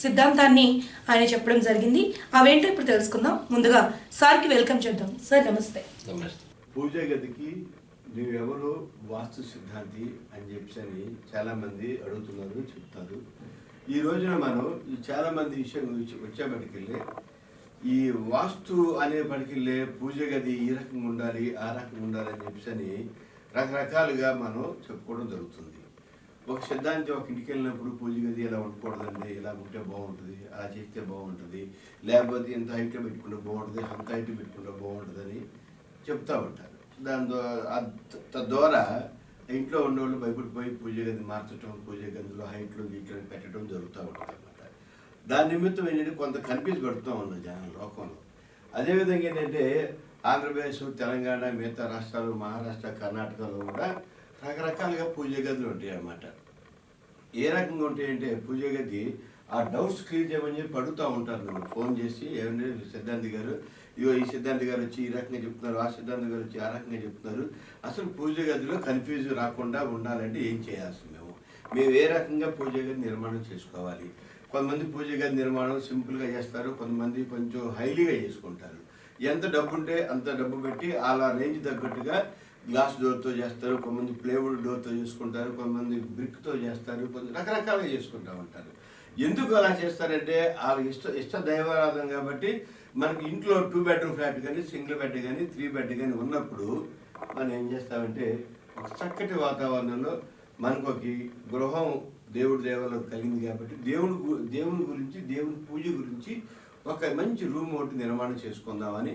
సిద్ధాంతాన్ని ఆయన చెప్పడం జరిగింది. అవేంటో ఇప్పుడు తెలుసుకుందాం. ముందుగా సార్కి వెల్కమ్ చేద్దాం. సార్ నమస్తే. నమస్తే. పూజ గదికి నువ్వెవరు? వాస్తు సిద్ధాంతి అని చెప్పి అని చాలా మంది అడుగుతున్నారు చెప్తారు. ఈ రోజున మనం ఈ చాలా మంది విషయం గురించి వచ్చేపటికెళ్ళి ఈ వాస్తు అనేపటికెళ్ళే పూజ గది ఈ రకంగా ఉండాలి ఆ రకంగా ఉండాలి అని చెప్పి అని రకరకాలుగా మనం చెప్పుకోవడం జరుగుతుంది. ఒక సిద్ధాంతి ఒక ఇంటికి వెళ్ళినప్పుడు పూజ గది ఇలా ఉండకూడదండి? ఇలా ఉంటే బాగుంటుంది? అలా చేస్తే బాగుంటుంది? లేకపోతే ఇంత హైట్లో పెట్టుకుంటే బాగుంటుంది? అంత హైట్ పెట్టుకుంటే బాగుంటుందని చెప్తూ ఉంటారు. దాని ద్వారా తద్వారా ఇంట్లో ఉన్నవాళ్ళు భయపడిపోయి పూజ గది మార్చడం పూజ గదిలో హైట్లో వీటిని పెట్టడం జరుగుతూ ఉంటుంది అనమాట దాని నిమిత్తం ఏంటంటే కొంత కన్ఫ్యూజ్ పెడుతూ ఉంది జనం లోకంలో. అదేవిధంగా ఏంటంటే ఆంధ్రప్రదేశ్ తెలంగాణ మిగతా రాష్ట్రాలు మహారాష్ట్ర కర్ణాటకలో కూడా రకరకాలుగా పూజ గదులు ఉంటాయి అన్నమాట ఏ రకంగా ఉంటాయంటే పూజ గది ఆ డౌట్స్ క్లియర్ చేయమని చెప్పి అడుగుతూ ఉంటారు నన్ను. ఫోన్ చేసి ఏమంటే సిద్ధాంతి గారు ఇగో ఈ సిద్ధాంతి గారు వచ్చి ఈ రకంగా చెప్తున్నారు ఆ సిద్ధాంతి గారు వచ్చి ఆ రకంగా చెప్తున్నారు. అసలు పూజ గదిలో కన్ఫ్యూజ్ రాకుండా ఉండాలంటే ఏం చేయాల్సి మేము? మేము ఏ రకంగా పూజ గది నిర్మాణం చేసుకోవాలి? కొంతమంది పూజ గది నిర్మాణం సింపుల్గా చేస్తారు కొంతమంది కొంచెం హైలీగా చేసుకుంటారు. ఎంత డబ్బు ఉంటే అంత డబ్బు పెట్టి అలా రేంజ్ తగ్గట్టుగా గ్లాస్ డోర్తో చేస్తారు కొంతమంది ప్లేవుడ్ డోర్తో చేసుకుంటారు కొంతమంది బ్రిక్తో చేస్తారు కొంత రకరకాలుగా చేసుకుంటూ ఉంటారు. ఎందుకు అలా చేస్తారంటే వాళ్ళ ఇష్ట ఇష్ట దైవారాధన కాబట్టి మనకి ఇంట్లో టూ బెడ్రూమ్ ఫ్లాట్ కానీ సింగిల్ బెడ్ కానీ త్రీ బెడ్ కానీ ఉన్నప్పుడు మనం ఏం చేస్తామంటే ఒక చక్కటి వాతావరణంలో మనకు ఒక గృహం దేవుడి దేవాలయం కలిగింది కాబట్టి దేవుడి గు- దేవుని గురించి దేవుని పూజ గురించి ఒక మంచి రూమ్ ఒకటి నిర్మాణం చేసుకుందామని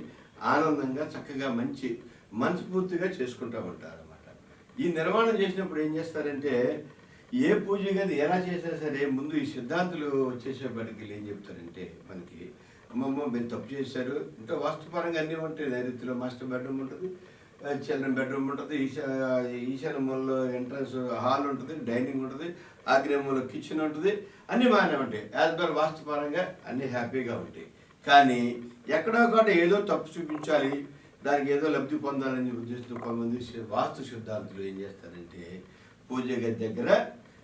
ఆనందంగా చక్కగా మంచి మనస్ఫూర్తిగా చేసుకుంటూ ఉంటారు అన్నమాట ఈ నిర్మాణం చేసినప్పుడు ఏం చేస్తారంటే ఏ పూజ గది ఎలా చేసినా సరే ముందు ఈ సిద్ధాంతులు వచ్చేసేపటికి ఏం చెప్తారంటే మనకి అమ్మమ్మ మీరు తప్పు చేశారు. అంటే వాస్తుపరంగా అన్నీ ఉంటాయి. నైరుతిలో మాస్టర్ బెడ్రూమ్ ఉంటుంది చిల్డ్రన్ బెడ్రూమ్ ఉంటుంది ఈశా ఈశాన్య మూలలో ఎంట్రన్స్ హాల్ ఉంటుంది డైనింగ్ ఉంటుంది ఆగ్నేయంలో కిచెన్ ఉంటుంది అన్నీ బాగానే ఉంటాయి. యాజ్ పర్ వాస్తుపరంగా అన్నీ హ్యాపీగా ఉంటాయి. కానీ ఎక్కడో ఒకటి ఏదో తప్పు చూపించాలి దానికి ఏదో లబ్ధి పొందాలని ఉద్దేశంతో కొంతమంది వాస్తు సిద్ధాంతులు ఏం చేస్తారంటే పూజ గది దగ్గర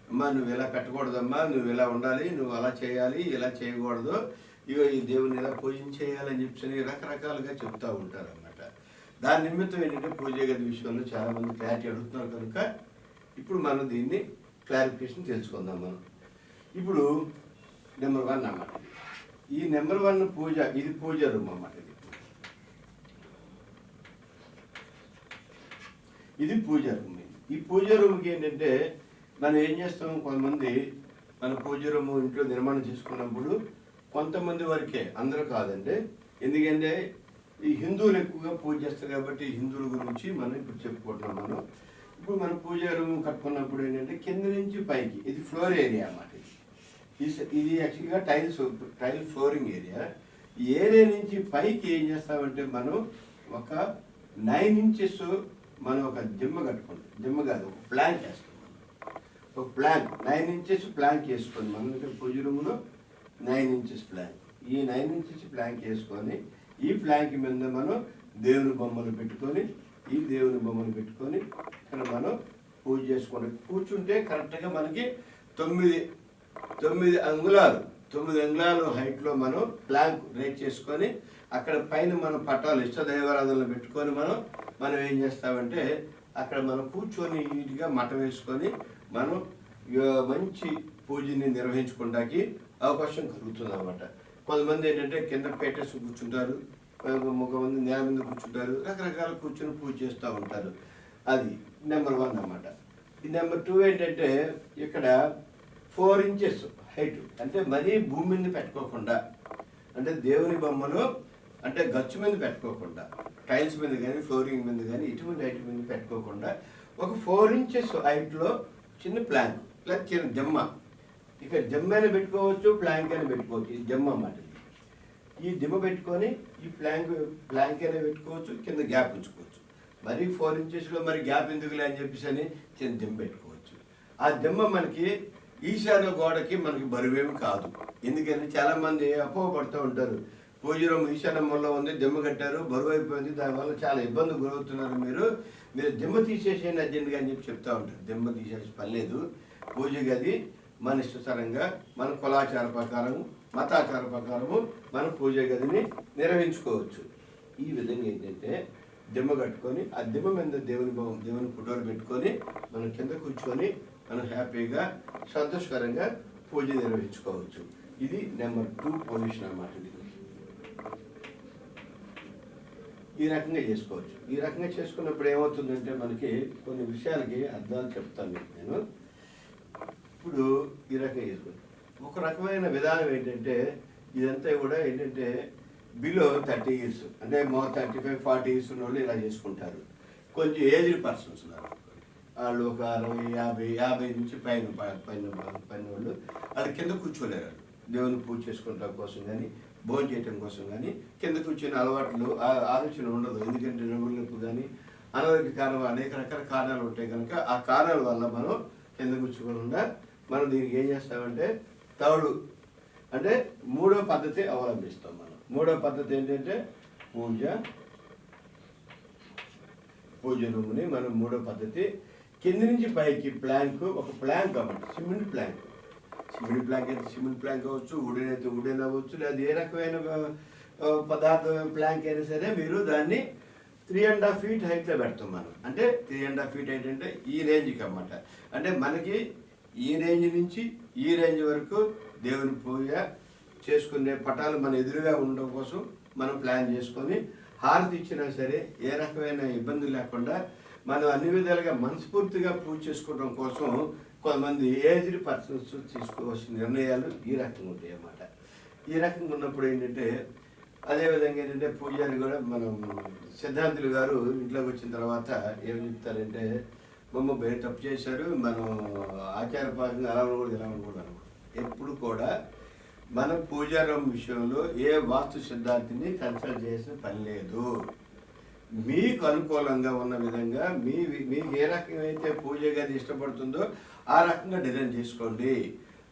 అమ్మా నువ్వు ఇలా పెట్టకూడదమ్మా నువ్వు ఇలా ఉండాలి నువ్వు అలా చేయాలి ఇలా చేయకూడదు ఇగో ఈ దేవుని ఇలా పూజించేయాలని చెప్పి రకరకాలుగా చెప్తూ ఉంటారు అన్నమాట దాని నిమిత్తం ఏంటంటే పూజ గది విషయంలో చాలామంది క్లారిటీ అడుగుతున్నారు కనుక ఇప్పుడు మనం దీన్ని క్లారిఫికేషన్ తెలుసుకుందాం మనం. ఇప్పుడు నెంబర్ వన్ అన్నమాట ఈ నెంబర్ వన్ పూజ ఇది పూజ రూమ్ అన్నమాట ఇది. ఇది పూజ రూమ్. ఈ పూజ రూమ్కి ఏంటంటే మనం ఏం చేస్తాం? కొంతమంది మన పూజ రూమ్ ఇంట్లో నిర్మాణం చేసుకున్నప్పుడు కొంతమంది వరకే అందరూ కాదండి. ఎందుకంటే ఈ హిందువులు ఎక్కువగా పూజ చేస్తారు కాబట్టి హిందువుల గురించి మనం ఇప్పుడు చెప్పుకుంటున్నాం మనం. ఇప్పుడు మన పూజ రూమ్ కట్టుకున్నప్పుడు ఏంటంటే కింద నుంచి పైకి ఇది ఫ్లోర్ ఏరియా అన్నమాట ఇది. ఇది యాక్చువల్గా tiles tile flooring area. Area నుంచి పైకి ఏం చేస్తామంటే మనం ఒక నైన్ ఇంచెస్ మనం ఒక దిమ్మ కట్టుకుంటాం. దిమ్మ కాదు ఒక ప్లాన్ చేస్తాం ఒక ప్లాన్ నైన్ ఇంచెస్ ప్లాన్ వేసుకొని మన దగ్గర పూజ రూమ్లో నైన్ ఇంచెస్ ప్లాన్. ఈ నైన్ ఇంచెస్ ప్లాన్ చేసుకొని ఈ ప్లాంక్ మీద మనం దేవుని బొమ్మలు పెట్టుకొని ఈ దేవుని బొమ్మలు పెట్టుకొని ఇక్కడ మనం పూజ చేసుకోండి కూర్చుంటే కరెక్ట్గా మనకి తొమ్మిది తొమ్మిది అంగుళాలు తొమ్మిది అంగుళాలు హైట్లో మనం ప్లాంక్ రేట్ చేసుకొని అక్కడ పైన మనం పట్టాలు ఇష్ట దైవారాధనలు పెట్టుకొని మనం మనం ఏం చేస్తామంటే అక్కడ మనం కూర్చొని నీట్గా మటం వేసుకొని మనం మంచి పూజని నిర్వహించుకోవడానికి అవకాశం కలుగుతుంది అనమాట కొంతమంది ఏంటంటే కింద పెట్టేసి కూర్చుంటారు కొంతమంది నేల మీద కూర్చుంటారు రకరకాల కూర్చొని పూజ చేస్తూ ఉంటారు. అది నెంబర్ వన్ అనమాట ఈ నెంబర్ టూ ఏంటంటే ఇక్కడ ఫోర్ ఇంచెస్ హైట్ అంటే మరీ భూమి మీద పెట్టుకోకుండా అంటే దేవుని బొమ్మలు అంటే గచ్చు మీద పెట్టుకోకుండా టైల్స్ మీద కానీ ఫ్లోరింగ్ మీద కానీ ఇటువంటి హైట్ మీద పెట్టుకోకుండా ఒక ఫోర్ ఇంచెస్ హైట్లో చిన్న ప్లాంక్ లేదా చిన్న జమ్మ. ఇక జమ్మ అయినా పెట్టుకోవచ్చు ప్లాంక్ అయినా పెట్టుకోవచ్చు ఇది జమ్మ అన్నమాట ఈ దిమ్మ పెట్టుకొని ఈ ప్లాంక్ ప్లాంక్ అయినా పెట్టుకోవచ్చు కింద గ్యాప్ ఉంచుకోవచ్చు. మరి ఫోర్ ఇంచెస్లో మరి గ్యాప్ ఎందుకులే అని చెప్పేసి అని చిన్న దిమ్మ పెట్టుకోవచ్చు. ఆ దిమ్మ మనకి ఈశాన్య గోడకి మనకి బరువేమి కాదు. ఎందుకంటే చాలామంది అపోహపడుతూ ఉంటారు. భోజనం ఈశాన్య మూలలో ఉంది దిమ్మ కట్టారు బరువు అయిపోయింది దానివల్ల చాలా ఇబ్బంది గురవుతున్నారు మీరు. మీరు దిమ్మ తీసేసేయండి అర్జెంట్గా అని చెప్పి చెప్తా ఉంటారు. దిమ్మ తీసేసి పర్లేదు పూజ గది మన ఇష్టసరంగా మన కులాచార ప్రకారం మతాచార ప్రకారము మన పూజ గదిని నిర్వహించుకోవచ్చు. ఈ విధంగా ఏంటంటే దిమ్మ కట్టుకొని ఆ దిమ్మ మీద దేవుని దేవుని ఫోటోలు పెట్టుకొని మనం కింద కూర్చొని మనం హ్యాపీగా సంతోషకరంగా పూజ నిర్వహించుకోవచ్చు. ఇది నెంబర్ టూ పొజిషన్ అన్నమాట ఇది. ఈ రకంగా చేసుకోవచ్చు. ఈ రకంగా చేసుకున్నప్పుడు ఏమవుతుందంటే మనకి కొన్ని విషయాలకి అర్థాలు చెప్తాను మీకు నేను. ఇప్పుడు ఈ రకంగా చేసుకోవచ్చు. ఒక రకమైన విధానం ఏంటంటే ఇదంతా కూడా ఏంటంటే బిలో థర్టీ ఇయర్స్ అంటే మా థర్టీ ఫైవ్ ఫార్టీ ఇయర్స్ ఉన్న వాళ్ళు ఇలా చేసుకుంటారు. కొంచెం ఏజ్డ్ పర్సన్స్ ఉన్నారు. వాళ్ళు ఒక అరవై యాభై యాభై నుంచి పైన పైన పైన వాళ్ళు. అది కింద కూర్చోలేరు. దేవుని పూజ చేసుకోవడం కోసం కానీ భోజనం చేయటం కోసం కానీ కింద కూర్చొని అలవాట్లు ఆ- ఆలోచన ఉండదు. ఎందుకంటే నవ్వుల నొప్పి కానీ అనారోగ్య కారణాలు అనేక రకాల కారణాలు ఉంటాయి కనుక ఆ కారణాల వల్ల మనం కింద కూర్చోకుండా మనం దీనికి ఏం చేస్తామంటే తౌడు అంటే మూడో పద్ధతి అవలంబిస్తాం మనం. మూడో పద్ధతి ఏంటంటే పూజ. పూజ రూమ్ని మనం మూడో పద్ధతి. కింది నుంచి పైకి ప్లాంక్ ఒక ప్లాంక్ అన్నమాట సిమెంట్ ప్లాంక్. సిమెంట్ ప్లాంక్ అయితే సిమెంట్ ప్లాంక్ అవ్వచ్చు ఉడెన్ అయితే ఉడెన్ అవ్వచ్చు లేదా ఏ రకమైన పదార్థం ప్లాంక్ అయినా సరే మీరు దాన్ని త్రీ అండ్ హాఫ్ ఫీట్ హైట్లో పెడతాం మనం. అంటే three and half feet height అంటే ఈ రేంజ్కి అనమాట అంటే మనకి ఈ రేంజ్ నుంచి ఈ రేంజ్ వరకు దేవుని పూజ చేసుకునే పటాలు మన ఎదురుగా ఉండడం కోసం మనం ప్లాన్ చేసుకొని హారతి ఇచ్చినా సరే ఏ రకమైన ఇబ్బంది లేకుండా మనం అన్ని విధాలుగా మనస్ఫూర్తిగా పూజ చేసుకోవడం కోసం కొంతమంది ఏజ్డ్ పర్సన్స్ తీసుకోవాల్సిన నిర్ణయాలు ఈ రకంగా ఉంటాయి అన్నమాట ఈ రకంగా ఉన్నప్పుడు ఏంటంటే అదేవిధంగా ఏంటంటే పూజారి కూడా మనం సిద్ధాంతులు గారు ఇంట్లోకి వచ్చిన తర్వాత ఏం చెప్తారంటే మమ్మ బయట తప్పు చేశారు మనం ఆచారపరంగా అలా ఉండకూడదు ఎలా ఉండకూడదు ఎప్పుడు కూడా మన పూజారం విషయంలో ఏ వాస్తు సిద్ధాంతిని కన్సల్ట్ చేసిన పని లేదు. మీకు అనుకూలంగా ఉన్న విధంగా మీ మీకు ఏ రకమైతే పూజ గది ఇష్టపడుతుందో ఆ రకంగా డిజైన్ చేసుకోండి.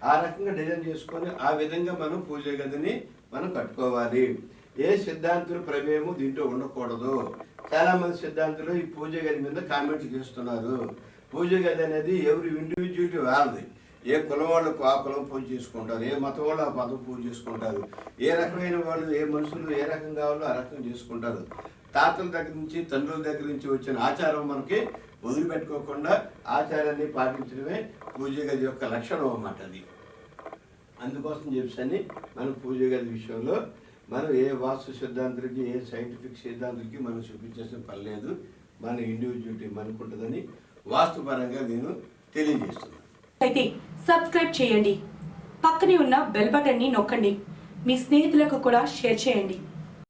ఆ రకంగా డిజైన్ చేసుకొని ఆ విధంగా మనం పూజ గదిని మనం కట్టుకోవాలి. ఏ సిద్ధాంతుల ప్రమేయము దీంట్లో ఉండకూడదు. చాలామంది సిద్ధాంతులు ఈ పూజ గది మీద కామెంట్లు చేస్తున్నారు. పూజ గది అనేది ఎవరి ఇండివిజువల్ వాళ్ళది. ఏ కులం వాళ్ళు ఆ కులం పూజ చేసుకుంటారు ఏ మతం వాళ్ళు ఆ మతం పూజ చేసుకుంటారు ఏ రకమైన వాళ్ళు ఏ మనుషులు ఏ రకం కావాలో ఆ రకం చేసుకుంటారు. తాతల దగ్గర నుంచి తండ్రుల దగ్గర నుంచి వచ్చిన ఆచారం మనకి వదిలిపెట్టుకోకుండా ఆచారాన్ని పాటించడమే పూజ గది యొక్క లక్షణం అన్నమాట అది. అందుకోసం చెప్పాను మనం పూజ గది విషయంలో మనం ఏ వాస్తు సిద్ధాంతులకి ఏ సైంటిఫిక్ సిద్ధాంతులకి మనం చూపించాల్సిన పని లేదు మన ఇండివిజువాలిటీ మనకుంటుందని వాస్తుపరంగా నేను తెలియజేస్తున్నాను. అయితే సబ్స్క్రైబ్ చేయండి. పక్కనే ఉన్న బెల్ బటన్ని నొక్కండి. మీ స్నేహితులకు కూడా షేర్ చేయండి.